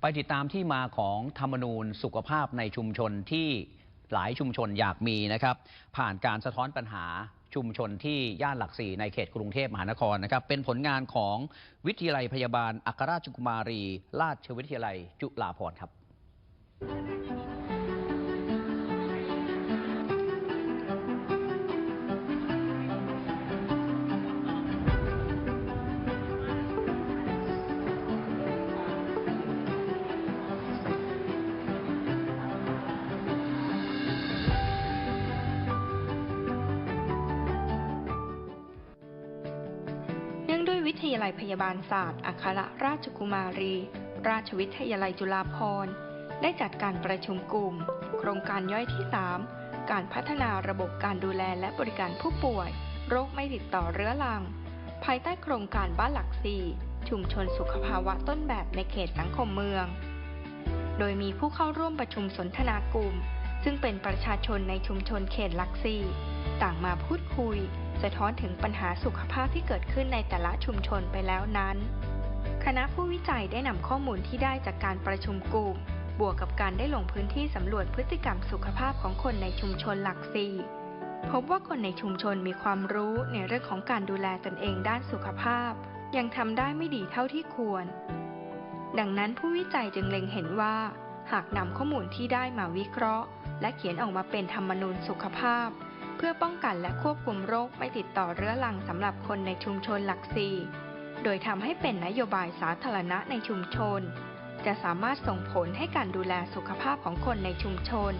ไปติดตามที่มาของธรรมนูญสุขภาพในชุมชนที่หลายชุมชนอยากมีนะครับ ผ่านการสะท้อนปัญหาชุมชนที่ย่านหลักสี่ในเขตกรุงเทพมหานครนะครับ เป็นผลงานของวิทยาลัยพยาบาลอัครราชกุมารี ราชวิทยาลัยจุฬาภรณ์ครับ วิทยาลัยพยาบาลศาสตร์อัครราชกุมารี ราชวิทยาลัยจุฬาภรณ์ ได้จัดการประชุมกลุ่ม โครงการย่อยที่ 3 การพัฒนาระบบการดูแลและบริการผู้ป่วย โรคไม่ติดต่อเรื้อรัง ภายใต้โครงการบ้านหลักสี่ชุมชนสุขภาวะต้นแบบในเขตสังคมเมือง โดยมีผู้เข้าร่วมประชุมสนทนากลุ่ม ซึ่งเป็นประชาชนในชุมชนเขตหลักสี่ต่างมาพูดคุย สะท้อนถึงปัญหาสุขภาพที่เกิดขึ้นในแต่ละชุมชนไปแล้วนั้น คณะผู้วิจัยได้นำข้อมูลที่ได้จากการประชุมกลุ่ม บวกกับการได้ลงพื้นที่สำรวจพฤติกรรมสุขภาพของคนในชุมชนหลักสี่พบว่าคนในชุมชนมีความรู้ในเรื่องของการดูแลตนเองด้านสุขภาพ ยังทำได้ไม่ดีเท่าที่ควร ดังนั้นผู้วิจัยจึงเล็งเห็นว่า หากนำข้อมูลที่ได้มาวิเคราะห์ และเขียนออกมาเป็นธรรมนูญสุขภาพ เพื่อป้องกันและควบคุมโรคไม่ติดต่อเรื้อรังสำหรับคนในชุมชนหลักสี่โดยทำให้เป็นนโยบายสาธารณะในชุมชน จะสามารถส่งผลให้การดูแลสุขภาพของคนในชุมชน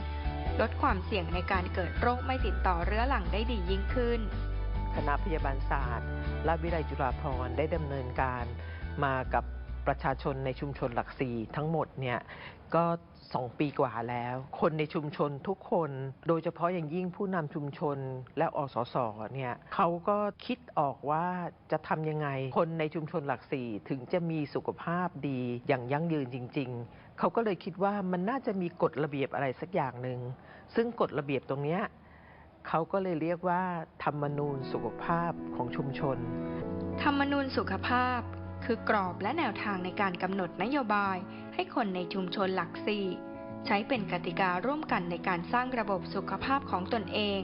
ลดความเสี่ยงในการเกิดโรคไม่ติดต่อเรื้อรังได้ดียิ่งขึ้น คณะพยาบาลศาสตร์ราชวิทยาลัยจุฬาภรณ์ได้ดำเนินการมากับ ประชาชนในชุมชนหลักสี่ทั้งหมดเนี่ยก็สองปีกว่าแล้ว คนในชุมชนทุกคน โดยเฉพาะอย่างยิ่งผู้นำชุมชนและอสสเนี่ยเขาก็คิดออกว่าจะทำยังไง คนในชุมชนหลักสี่ถึงจะมีสุขภาพดีอย่างยั่งยืนจริง ๆ เขาก็เลยคิดว่ามันน่าจะมีกฎระเบียบอะไรสักอย่างหนึ่ง ซึ่งกฎระเบียบตรงนี้เขาก็เลยเรียกว่า ธรรมนูญสุขภาพของชุมชน ธรรมนูญสุขภาพ คือกรอบและแนวทางในการกำหนดนโยบาย ให้คนในชุมชนหลักสี่ใช้เป็นกติการ่วมกันในการสร้างระบบสุขภาพของตนเอง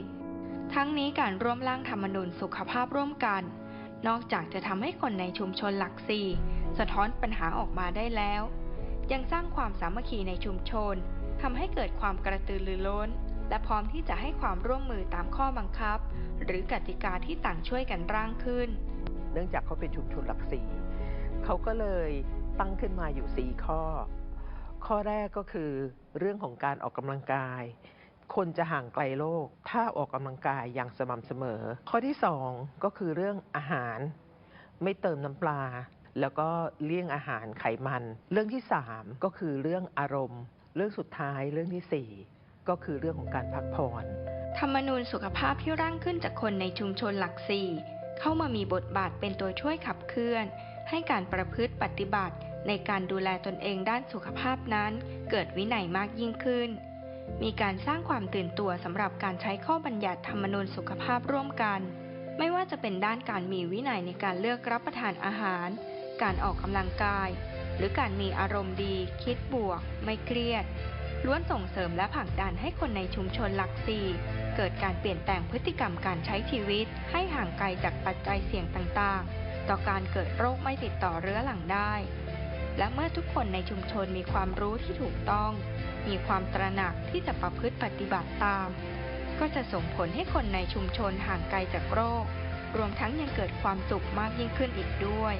ทั้งนี้การร่วมร่างธรรมนูญสุขภาพร่วมกัน นอกจากจะทำให้คนในชุมชนหลักสี่สะท้อนปัญหาออกมาได้แล้ว ยังสร้างความสามัคคีในชุมชนทำให้เกิดความกระตือรือร้น และพร้อมที่จะให้ความร่วมมือตามข้อบังคับ หรือกติกาที่ต่างช่วยกันร่างขึ้น เนื่องจากเขาเป็นชุมชนหลักสี่ เขาก็เลยตั้งขึ้นมาอยู่สี่ข้อ ข้อแรกก็คือเรื่องของการออกกำลังกาย คนจะห่างไกลโรคถ้าออกกำลังกายอย่างสม่ำเสมอ ข้อที่สองก็คือเรื่องอาหาร ไม่เติมน้ำปลา แล้วก็เลี่ยงอาหารไขมัน เรื่องที่สามก็คือเรื่องอารมณ์ เรื่องสุดท้ายเรื่องที่สี่ก็คือเรื่องของการพักผ่อนธรรมนูญสุขภาพที่ร่างขึ้นจากคนในชุมชนหลักสี่เข้ามามีบทบาทเป็นตัวช่วยขับเคลื่อน ให้การประพฤติปฏิบัติในการดูแลตนเองด้านสุขภาพนั้น เกิดวินัยมากยิ่งขึ้น มีการสร้างความตื่นตัวสำหรับการใช้ข้อบัญญัติธรรมนูญสุขภาพร่วมกัน ไม่ว่าจะเป็นด้านการมีวินัยในการเลือกรับประทานอาหาร การออกกำลังกาย หรือการมีอารมณ์ดี คิดบวก ไม่เครียด ล้วนส่งเสริมและผลักดันให้คนในชุมชนหลักสี่เกิดการเปลี่ยนแปลงพฤติกรรมการใช้ชีวิต ให้ห่างไกลจากปัจจัยเสี่ยงต่างๆ ต่อการเกิดโรคไม่ติดต่อเรื้อรังได้ และเมื่อทุกคนในชุมชนมีความรู้ที่ถูกต้อง มีความตระหนักที่จะประพฤติปฏิบัติตาม ก็จะส่งผลให้คนในชุมชนห่างไกลจากโรค รวมทั้งยังเกิดความสุขมากยิ่งขึ้นอีกด้วย